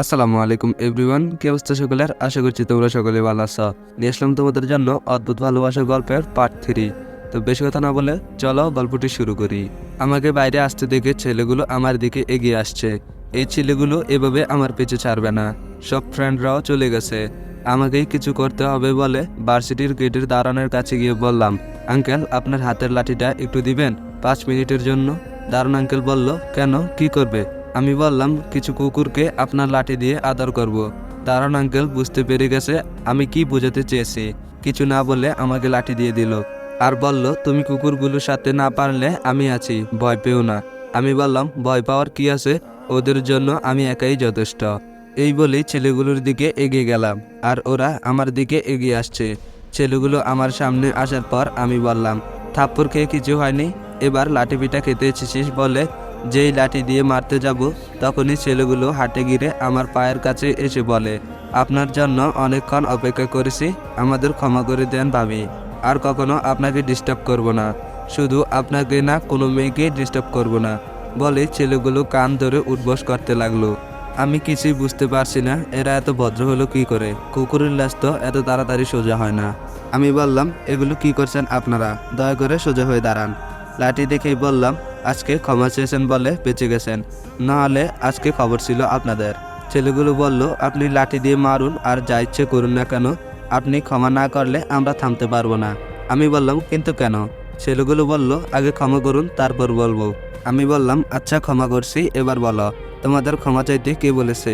আসসালামু আলাইকুম এভরিওয়ান কি অবস্থা সকলের? আশা করছি তোমরা সকলে ভালো আছো। নিয়ে আসলাম তোমাদের জন্য অদ্ভুত ভালোবাসা গল্পের পার্ট থ্রি তো বেশি কথা না বলে চলো গল্পটি শুরু করি। আমাকে বাইরে আসতে দেখে ছেলেগুলো আমার দিকে এগিয়ে আসছে। এই ছেলেগুলো এভাবে আমার পিছু ছাড়বে না। সব ফ্রেন্ডরাও চলে গেছে। আমাকেই কিছু করতে হবে বলে ভার্সিটির গেটের দাঁড়ানোর কাছে গিয়ে বললাম আঙ্কেল আপনার হাতের লাঠিটা একটু দিবেন? পাঁচ মিনিটের জন্য? দারুণ আঙ্কেল বলল, কেন? কি করবে? আমি বললাম, কিছু কুকুরকে আপনার লাঠি দিয়ে আদর করব। দারুণ আঙ্কেল বুঝতে পেরে গেছে আমি কি বোঝাতে চেয়েছি। কিছু না বলে আমাকে লাঠি দিয়ে দিল। আর বলল, তুমি কুকুরগুলোর সাথে না পারলে আমি আছি, ভয় পেও না। আমি বললাম, ভয় পাওয়ার কি আছে? ওদের জন্য আমি একাই যথেষ্ট। এই বলেই ছেলেগুলোর দিকে এগিয়ে গেলাম। আর ওরা আমার দিকে এগিয়ে আসছে। ছেলেগুলো আমার সামনে আসার পর আমি বললাম, থাপ্পড় খেয়ে কিছু হয়নি? এবার লাঠি পিঠা খেতে এসেছিস বলে যেই লাঠি দিয়ে মারতে যাব, তখনই ছেলেগুলো হাটে গিরে আমার পায়ের কাছে এসে বলে, আপনার জন্য অনেকক্ষণ অপেক্ষা করেছি, আমাদের ক্ষমা করে দেন ভাবি। আর কখনো আপনাকে ডিস্টার্ব করব না। শুধু আপনাকে না, কোনো মেয়েকে ডিস্টার্ব করব না। বলে ছেলেগুলো কান ধরে উঠবস করতে লাগল। আমি কিছুই বুঝতে পারছি না, এরা এত ভদ্র হলো কি করে? কুকুরের লাশ তো এত তাড়াতাড়ি সোজা হয় না। আমি বললাম, এগুলো কি করছেন আপনারা? দয়া করে সোজা হয়ে দাঁড়ান। লাঠি দেখেই বললাম আজকে ক্ষমা চেয়েছেন বলে বেঁচে গেছেন। নাহলে আজকে খবর ছিল আপনাদের। ছেলেগুলো বলল, আপনি লাঠি দিয়ে মারুন আর যা ইচ্ছে করুন না কেন। আপনি ক্ষমা না করলে আমরা থামতে পারব না। আমি বললাম, কিন্তু কেন? ছেলেগুলো বলল, আগে ক্ষমা করুন, তারপর বলব। আমি বললাম আচ্ছা ক্ষমা করছি, এবার বলো, তোমাদের ক্ষমা চাইতে কে বলেছে?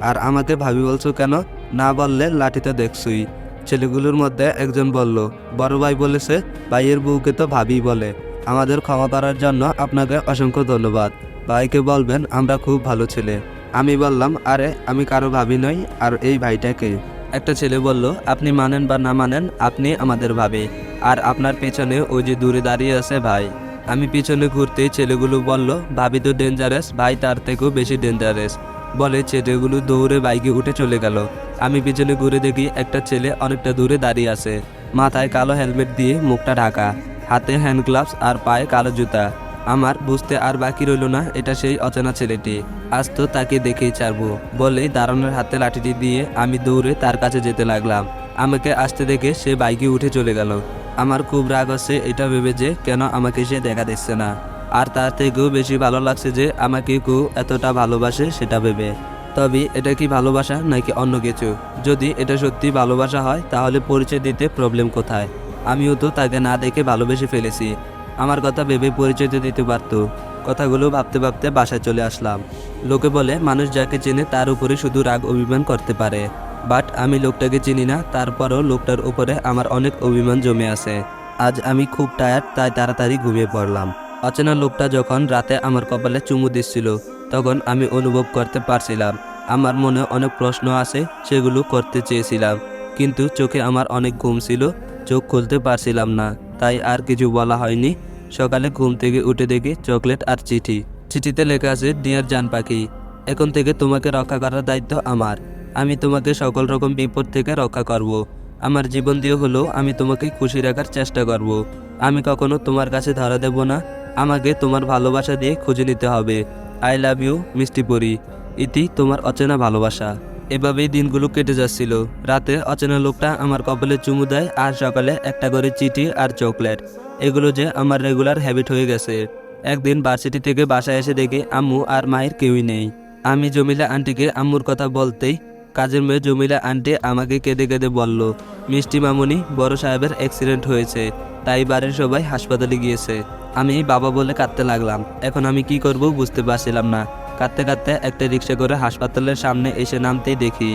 আর আমাকে ভাবি বলছো কেন? না বললে লাঠিতে দেখছুই। ছেলেগুলোর মধ্যে একজন বলল, বড় ভাই বলেছে, ভাইয়ের বউকে তো ভাবি বলে। আমাদের ক্ষমা করার জন্য আপনাকে অসংখ্য ধন্যবাদ। ভাইকে বলবেন, আমরা খুব ভালো ছেলে। আমি বললাম, আরে, আমি কারও ভাবি নই, আর এই ভাইটাকে। একটা ছেলে বলল, আপনি মানেন বা না মানেন, আপনি আমাদের ভাবি। আর আপনার পেছনে ওই যে দূরে দাঁড়িয়ে আছে ভাই। আমি পিছনে ঘুরতেই ছেলেগুলো বলল, ভাবি তো ডেঞ্জারাস ভাই তার থেকেও বেশি ডেঞ্জারাস বলে ছেলেগুলো দৌড়ে বাইকে উঠে চলে গেল। আমি পিছনে ঘুরে দেখি একটা ছেলে অনেকটা দূরে দাঁড়িয়ে আছে, মাথায় কালো হেলমেট দিয়ে মুখটা ঢাকা। হাতে হ্যান্ড গ্লাভস আর পায়ে কালো জুতা। আমার বুঝতে আর বাকি রইল না, এটা সেই অচেনা ছেলেটি। আজ তো তাকে দেখেই ছাড়বো, বলেই দাঁড়ানোর হাতে লাঠিটি দিয়ে আমি দৌড়ে তার কাছে যেতে লাগলাম। আমাকে আসতে দেখে সে বাইকে উঠে চলে গেল। আমার খুব রাগ হচ্ছে এটা ভেবে যে কেন আমাকে সে দেখা দিচ্ছে না। আর তার থেকেও বেশি ভালো লাগছে যে আমাকে কেউ এতটা ভালোবাসে সেটা ভেবে। তবে এটা কি ভালোবাসা নাকি অন্য কিছু? যদি এটা সত্যি ভালোবাসা হয়, তাহলে পরিচয় দিতে প্রবলেম কোথায়? আমিও তো তাকে না দেখে ভালোবেসে ফেলেছি। আমার কথা ভেবে পরিচয় দিতে পারতো। কথাগুলো ভাবতে ভাবতে বাসায় চলে আসলাম। লোকে বলে, মানুষ যাকে চেনে তার উপরে শুধু রাগ অভিমান করতে পারে। বাট আমি লোকটাকে চিনি না, তারপরও লোকটার উপরে আমার অনেক অভিমান জমে আছে। আজ আমি খুব টায়ার্ড তাই তাড়াতাড়ি ঘুমিয়ে পড়লাম। অচেনা লোকটা যখন রাতে আমার কপালে চুমু দিচ্ছিল, তখন আমি অনুভব করতে পারছিলাম। আমার মনে অনেক প্রশ্ন আছে, সেগুলো করতে চেয়েছিলাম। কিন্তু চোখে আমার অনেক ঘুম ছিল চোখ খুলতে পারছিলাম না, তাই আর কিছু বলা হয়নি। সকালে ঘুম থেকে উঠে দেখি চকলেট আর চিঠি। চিঠিতে লেখা আছে ডিয়ার জান পাখি, এখন থেকে তোমাকে রক্ষা করার দায়িত্ব আমার। আমি তোমাকে সকল রকম বিপদ থেকে রক্ষা করব। আমার জীবন দিয়ে হলেও আমি তোমাকে খুশি রাখার চেষ্টা করব। আমি কখনো তোমার কাছে ধরা দেব না। আমাকে তোমার ভালোবাসা দিয়ে খুঁজে নিতে হবে। আই লাভ ইউ মিষ্টি পরি। ইতি তোমার অচেনা ভালোবাসা। এভাবেই দিনগুলো কেটে যাচ্ছিল। রাতে অচেনা লোকটা আমার কপালে চুমু দেয় আর সকালে একটা করে চিঠি আর চকলেট। এগুলো যে আমার রেগুলার হ্যাবিট হয়ে গেছে। একদিন ভার্সিটি থেকে বাসায় এসে দেখি আম্মু আর মায়ের কেউই নেই। আমি জমিলা আন্টিকে আম্মুর কথা বলতেই কাজের মেয়ে জমিলা আন্টি আমাকে কেঁদে কেঁদে বলল, মিষ্টি মামুনি, বড় সাহেবের অ্যাক্সিডেন্ট হয়েছে। তাই বাড়ির সবাই হাসপাতালে গিয়েছে। আমি বাবা বলে কাঁদতে লাগলাম। এখন আমি কি করব বুঝতে পারছিলাম না। কাঁদতে কাঁদতে একটা রিক্সা করে হাসপাতালের সামনে এসে নামতেই দেখি,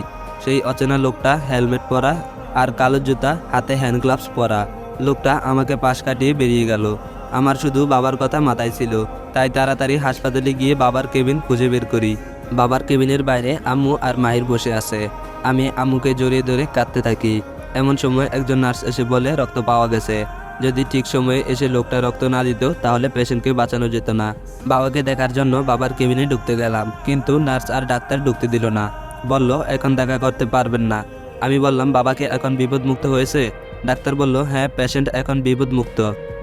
সেই অচেনা লোকটা হেলমেট পরা আর কালো জুতা, হাতে হ্যান্ড গ্লাভস পরা। লোকটা আমাকে পাশ কাটিয়ে বেরিয়ে গেল। আমার শুধু বাবার কথা মাথায় ছিল। তাই তাড়াতাড়ি হাসপাতালে গিয়ে বাবার কেবিন খুঁজে বের করি। বাবার কেবিনের বাইরে আম্মু আর মাহির বসে আছে। আমি আম্মুকে জড়িয়ে ধরে কাঁদতে থাকি। এমন সময় একজন নার্স এসে বলে, রক্ত পাওয়া গেছে। যদি ঠিক সময়ে এসে লোকটা রক্ত না দিত, তাহলে পেশেন্টকে বাঁচানো যেত না। বাবাকে দেখার জন্য বাবার কেবিনে ঢুকতে গেলাম, কিন্তু নার্স আর ডাক্তার ঢুকতে দিল না। বলল, এখন দেখা করতে পারবেন না। আমি বললাম, বাবাকে এখন বিপদমুক্ত হয়েছে? ডাক্তার বলল হ্যাঁ পেশেন্ট এখন বিপদমুক্ত।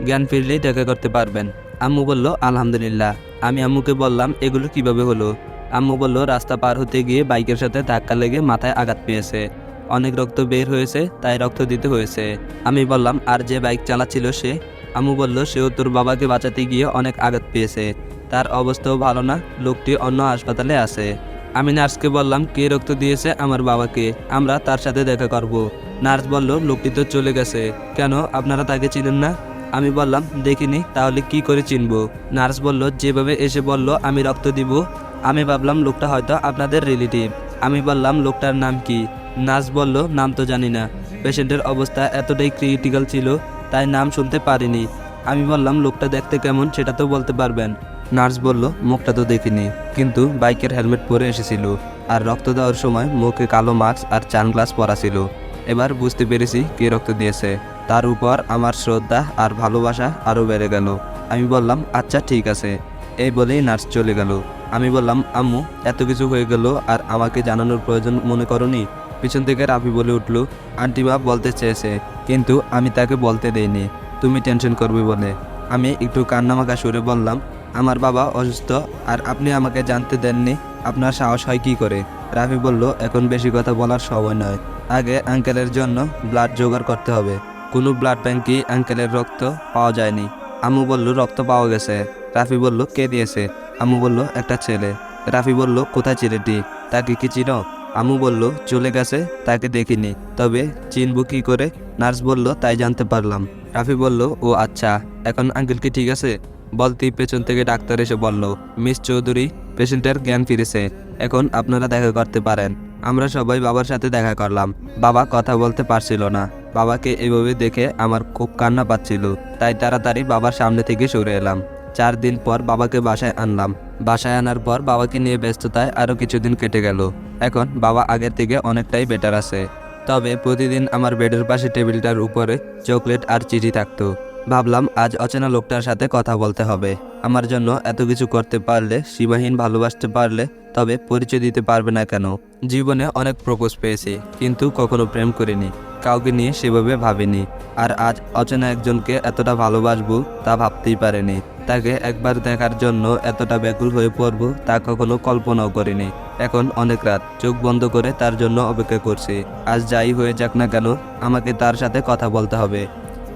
জ্ঞান ফিরলেই দেখা করতে পারবেন। আম্মু বলল, আলহামদুলিল্লাহ। আমি আম্মুকে বললাম, এগুলো কীভাবে হলো? আম্মু বলল, রাস্তা পার হতে গিয়ে বাইকের সাথে ধাক্কা লেগে মাথায় আঘাত পেয়েছে। অনেক রক্ত বের হয়েছে, তাই রক্ত দিতে হয়েছে। আমি বললাম, আর যে বাইক চালাচ্ছিল সে? আম্মু বলল, সেও তোর বাবাকে বাঁচাতে গিয়ে অনেক আঘাত পেয়েছে। তার অবস্থাও ভালো না, লোকটি অন্য হাসপাতালে আছে। আমি নার্সকে বললাম, কে রক্ত দিয়েছে আমার বাবাকে? আমরা তার সাথে দেখা করব। নার্স বলল, লোকটি তো চলে গেছে। কেন, আপনারা তাকে চিনেন না? আমি বললাম, দেখিনি, তাহলে কি করে চিনব? নার্স বলল, যেভাবে এসে বলল, আমি রক্ত দিব। আমি ভাবলাম, লোকটা হয়তো আপনাদের রিলেটিভ। আমি বললাম, লোকটার নাম কি? নার্স বলল, নাম তো জানি না। পেশেন্টের অবস্থা এতটাই ক্রিটিক্যাল ছিল, তাই নাম শুনতে পারিনি। আমি বললাম, লোকটা দেখতে কেমন, সেটা তো বলতে পারবেন। নার্স বলল, মুখটা তো দেখিনি, কিন্তু বাইকের হেলমেট পরে এসেছিল, আর রক্ত দেওয়ার সময় মুখে কালো মাস্ক আর চান গ্লাস পরা ছিল। এবার বুঝতে পেরেছি কে রক্ত দিয়েছে। তার উপর আমার শ্রদ্ধা আর ভালোবাসা আরও বেড়ে গেল। আমি বললাম আচ্ছা ঠিক আছে। এই বলেই নার্স চলে গেল। আমি বললাম, আম্মু, এত কিছু হয়ে গেল আর আমাকে জানানোর প্রয়োজন মনে করনি? পিছন থেকে রাফি বলে উঠল আন্টিমা বলতে চেয়েছে, কিন্তু আমি তাকে বলতে দেইনি। তুমি টেনশন করবে বলে। আমি একটু কান্নামাকা সুরে বললাম, আমার বাবা অসুস্থ আর আপনি আমাকে জানতে দেননি, আপনার সাহস হয় কী করে? রাফি বলল, এখন বেশি কথা বলার সময় নয়। আগে আঙ্কেলের জন্য ব্লাড জোগাড় করতে হবে। কোনো ব্লাড ব্যাংকই আঙ্কেলের রক্ত পাওয়া যায়নি। আম্মু বলল, রক্ত পাওয়া গেছে। রাফি বলল, কে দিয়েছে? আম্মু বলল, একটা ছেলে। রাফি বলল, কোথায় ছেলেটি? তাকে কি চিনো? আম্মু বলল, চলে গেছে, তাকে দেখিনি। তবে চিনবো কি করে? নার্স বলল, তাই জানতে পারলাম। রাফি বলল, ও আচ্ছা এখন আঙ্কেল কি ঠিক আছে? বলতেই পেছন থেকে ডাক্তার এসে বলল, মিস চৌধুরী, পেশেন্টের জ্ঞান ফিরেছে। এখন আপনারা দেখা করতে পারেন। আমরা সবাই বাবার সাথে দেখা করলাম। বাবা কথা বলতে পারছিল না। বাবাকে এভাবে দেখে আমার খুব কান্না পাচ্ছিল। তাই তাড়াতাড়ি বাবার সামনে থেকে সরে এলাম। চার দিন পর বাবাকে বাসায় আনলাম। বাসায় আনার পর বাবাকে নিয়ে ব্যস্ততায় আরও কিছুদিন কেটে গেল। এখন বাবা আগের থেকে অনেকটাই বেটার আছে। তবে প্রতিদিন আমার বেডের পাশে টেবিলটার উপরে চকলেট আর চিঠি থাকতো। ভাবলাম আজ অচেনা লোকটার সাথে কথা বলতে হবে। আমার জন্য এত কিছু করতে পারলে, সীমাহীন ভালোবাসতে পারলে, তবে পরিচয় দিতে পারবে না কেন? জীবনে অনেক প্রপোজ পেয়েছি, কিন্তু কখনো প্রেম করিনি। কাউকে নিয়ে সেভাবে ভাবিনি। আর আজ অচেনা একজনকে এতটা ভালোবাসবো তা ভাবতেই পারিনি। তাকে একবার দেখার জন্য এতটা ব্যাকুল হয়ে পড়ব তা কখনো কল্পনাও করিনি। এখন অনেক রাত, চোখ বন্ধ করে তার জন্য অপেক্ষা করছি। আজ যাই হয়ে যাক না কেন, আমাকে তার সাথে কথা বলতে হবে।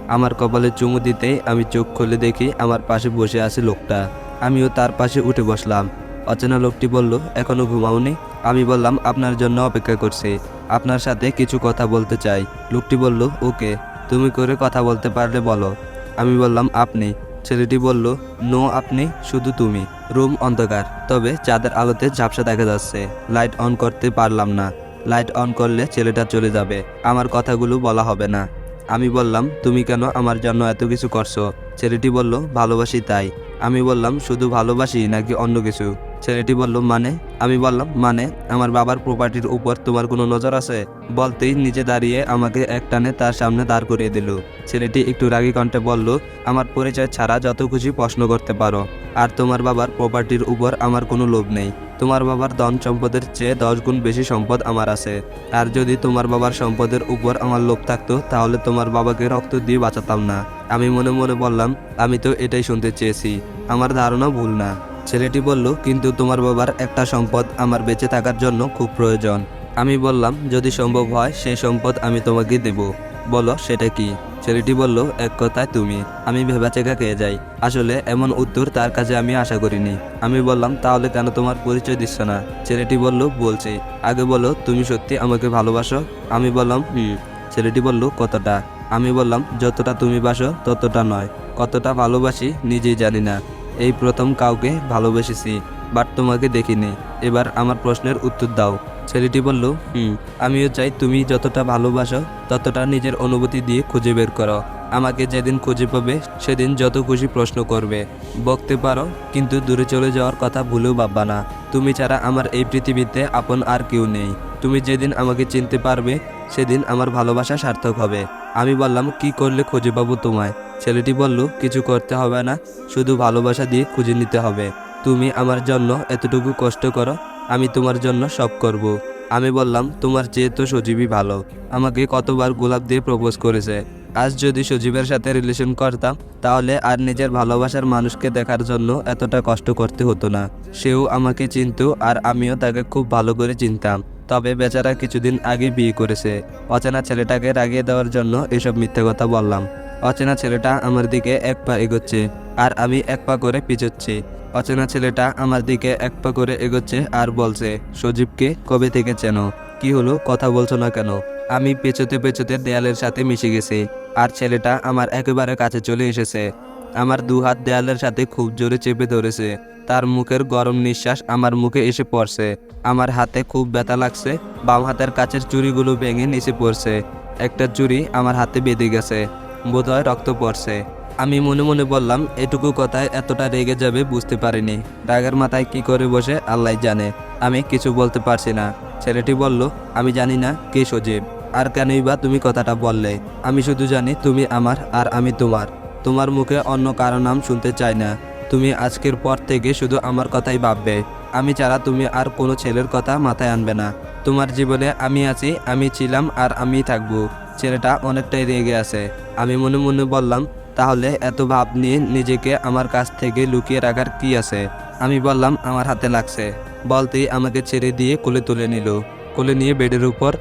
আমার কপালে চুমু দিতেই আমি চোখ খুলে দেখি আমার পাশে বসে আছে লোকটা। আমিও তার পাশে উঠে বসলাম। অচেনা লোকটি বলল, এখনও ঘুমাওনি? আমি বললাম, আপনার জন্য অপেক্ষা করছি। আপনার সাথে কিছু কথা বলতে চাই। লোকটি বলল, ওকে, তুমি করে কথা বলতে পারলে বলো। আমি বললাম, আপনি? ছেলেটি বলল, নো, আপনি শুধু তুমি। রুম অন্ধকার। তবে চাঁদের আলোতে ঝাপসা দেখা যাচ্ছে। লাইট অন করতে পারলাম না। লাইট অন করলে ছেলেটা চলে যাবে। আমার কথাগুলো বলা হবে না। আমি বললাম, তুমি কেন আমার জন্য এত কিছু করছ? ছেলেটি বলল, ভালোবাসি তাই। আমি বললাম, শুধু ভালোবাসি নাকি অন্য কিছু? ছেলেটি বলল মানে? আমি বললাম মানে আমার বাবার প্রপার্টির উপর তোমার কোনো নজর আছে? বলতেই নিজে দাঁড়িয়ে আমাকে এক টানে তার সামনে দাঁড় করিয়ে দিল। ছেলেটি একটু রাগী কণ্ঠে বলল, আমার পরিচয় ছাড়া যত খুশি প্রশ্ন করতে পারো, আর তোমার বাবার প্রপার্টির উপর আমার কোনো লোভ নেই। তোমার বাবার ধন সম্পদের চেয়ে দশ গুণ বেশি সম্পদ আমার আছে। আর যদি তোমার বাবার সম্পদের উপর আমার লোভ থাকতো, তাহলে তোমার বাবাকে রক্ত দিয়ে বাঁচাতাম না। আমি মনে মনে বললাম, আমি তো এটাই শুনতে চেয়েছি। আমার ধারণা ভুল না। ছেলেটি বলল, কিন্তু তোমার বাবার একটা সম্পদ আমার বেঁচে থাকার জন্য খুব প্রয়োজন। আমি বললাম, যদি সম্ভব হয়, সেই সম্পদ আমি তোমাকে দেব। বলো, সেটা কি? ছেলেটি বলল, এক কথায় তুমি। আমি ভেবাচেকা খেয়ে যাই। আসলে এমন উত্তর তার কাছে আমি আশা করিনি। আমি বললাম, তাহলে কেন তোমার পরিচয় দিচ্ছ না? ছেলেটি বলল, বলছি। আগে বলো, তুমি সত্যি আমাকে ভালোবাসো? আমি বললাম, হুম। ছেলেটি বলল, কতটা? আমি বললাম, যতটা তুমি বাসো, ততটা নয়। কতটা ভালোবাসি, নিজেই জানি না। এই প্রথম কাউকে ভালোবেসেছি, বাট তোমাকে দেখিনি। এবার আমার প্রশ্নের উত্তর দাও। ছেলেটি বলল, হুম, আমিও চাই তুমি যতটা ভালোবাসো, ততটা নিজের অনুভূতি দিয়ে খুঁজে বের করো। আমাকে যেদিন খুঁজে পাবে, সেদিন যত খুশি প্রশ্ন করবে। বকতে পারো, কিন্তু দূরে চলে যাওয়ার কথা ভুলেও ভাববা না। তুমি ছাড়া আমার এই পৃথিবীতে আপন আর কেউ নেই। তুমি যেদিন আমাকে চিনতে পারবে সেদিন আমার ভালোবাসা সার্থক হবে। আমি বললাম, কি করলে খুঁজে পাবো তোমায়? ছেলেটি বলল, কিছু করতে হবে না, শুধু ভালোবাসা দিয়ে খুঁজে নিতে হবে। তুমি আমার জন্য এতটুকু কষ্ট করো, আমি তোমার জন্য সব করব। আমি বললাম, তোমার চেয়ে তো সজীবই ভালো। আমাকে কতবার গোলাপ দিয়ে প্রপোজ করেছে। আজ যদি সজীবের সাথে রিলেশন করতাম, তাহলে আর নিজের ভালোবাসার মানুষকে দেখার জন্য এতটা কষ্ট করতে হতো না। সেও আমাকে চিনত আর আমিও তাকে খুব ভালো করে চিনতাম। তবে বেচারা কিছুদিন আগে বিয়ে করেছে। অচেনা ছেলেটাকে রাগিয়ে দেওয়ার জন্য এসব মিথ্যে কথা বললাম। অচেনা ছেলেটা আমার দিকে এক পা এগোচ্ছে, আর আমি এক পা করে পিছোচ্ছি। অচেনা ছেলেটা আমার দিকে এক পা করে এগোচ্ছে আর বলছে, সজীবকে কবে থেকে চেনো? কি হলো? কথা বলছো না কেন? আমি পেছোতে পেছোতে দেয়ালের সাথে মিশে গেছি, আর ছেলেটা আমার একেবারে কাছে চলে এসেছে। আমার দু হাত দেয়ালের সাথে খুব জোরে চেপে ধরেছে। তার মুখের গরম নিঃশ্বাস আমার মুখে এসে পড়ছে। আমার হাতে খুব ব্যথা লাগছে, বাম হাতের কাছের চুড়িগুলো ভেঙে নিচে পড়ছে। একটা চুড়ি আমার হাতে বেঁধে গেছে, বোধহয় রক্ত পড়ছে। আমি মনে মনে বললাম, এটুকু কথায় এতটা রেগে যাবে বুঝতে পারিনি। রাগের মাথায় কি করে বসে, আল্লাহ জানে। আমি কিছু বলতে পারছি না। ছেলেটি বলল, আমি জানি না কে সজীব। আর কেনই বা তুমি কথাটা বললে? আমি শুধু জানি তুমি আমার আর আমি তোমার। তোমার মুখে অন্য কারও নাম শুনতে চাই না। তুমি আজকের পর থেকে শুধু আমার কথাই ভাববে। আমি ছাড়া তুমি আর কোনো ছেলের কথা মাথায় আনবে না। তোমার জীবনে আমি আছি, আমি ছিলাম আর আমি থাকব। ছেলেটা অনেকটাই রেগে আছে। আমি মনে মনে বললাম, তাহলে এত ভাব নিয়ে নিজেকে আমার কাছ থেকে লুকিয়ে রাখার কি আছে? আমি বললাম, আমার হাতে লাগছে। বলতেই আমাকে ছেড়ে দিয়ে কোলে তুলে নিল। কোলে নিয়ে বেডের উপর